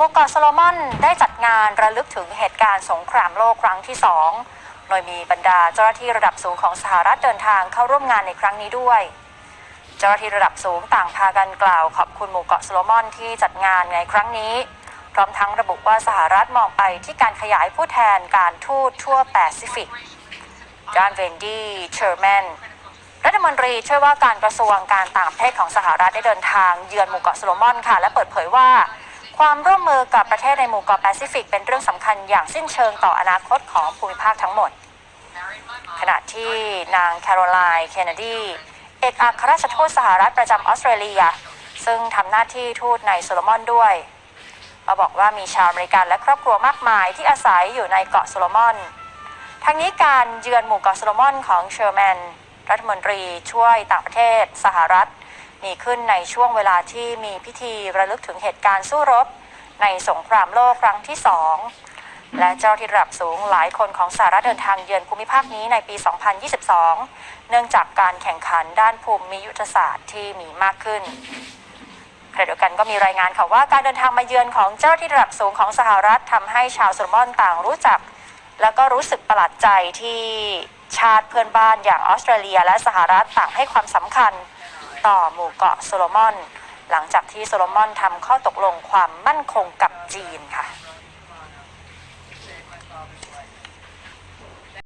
หมู่เกาะโซโลมอนได้จัดงานระลึกถึงเหตุการณ์สงครามโลกครั้งที่สองโดยมีบรรดาเจ้าหน้าที่ระดับสูงของสหรัฐเดินทางเข้าร่วมงานในครั้งนี้ด้วย เจ้าหน้าที่ระดับสูงต่างพากันกล่าวขอบคุณหมู่เกาะโซโลมอนที่จัดงานในครั้งนี้ พร้อมทั้งระบุว่าสหรัฐมองไปที่การขยายผู้แทนการทูตทั่วแปซิฟิกดานเวนดี้เชอร์แมนรัฐมนตรีช่วยว่าการกระทรวงการต่างประเทศของสหรัฐได้เดินทางเยือนหมู่เกาะโซโลมอนค่ะ และเปิดเผยว่า ความร่วมมือกับประเทศในหมู่เกาะแปซิฟิกเป็นเรื่องสำคัญอย่างสิ้นเชิงต่ออนาคตของภูมิภาคทั้งหมด ขณะที่นางแคโรไลน์เคนเนดี เอกอัครราชทูตสหรัฐประจำออสเตรเลีย ซึ่งทำหน้าที่ทูตในโซโลมอนด้วยก็บอกว่ามีชาวอเมริกันและครอบครัวมากมายที่อาศัยอยู่ในเกาะโซโลมอน ทั้งนี้การเยือนหมู่เกาะโซโลมอนของเชอร์แมน รัฐมนตรีช่วยต่างประเทศสหรัฐ มีขึ้นในช่วงเวลาที่มีพิธีระลึกถึงเหตุการณ์สู้รบ ในสงครามโลกครั้งที่สองและเจ้าที่ระดับสูงหลายคนของสหรัฐเดินทางเยือนภูมิภาคนี้ในปี 2022 เนื่องจากการแข่งขันด้านภูมิยุทธศาสตร์ที่มีมากขึ้นขณะเดียวกันก็มีรายงานค่ะว่าการเดินทางมาเยือนของเจ้าที่ระดับสูงของสหรัฐทำให้ชาวโซโลมอนต่างรู้จัก แล้วก็รู้สึกประหลาดใจที่ชาติเพื่อนบ้านอย่างออสเตรเลีย และสหรัฐต่างให้ความสำคัญ ต่อหมู่เกาะโซโลมอน หลังจากที่โซโลมอนทำข้อตกลงความมั่นคงกับจีนค่ะ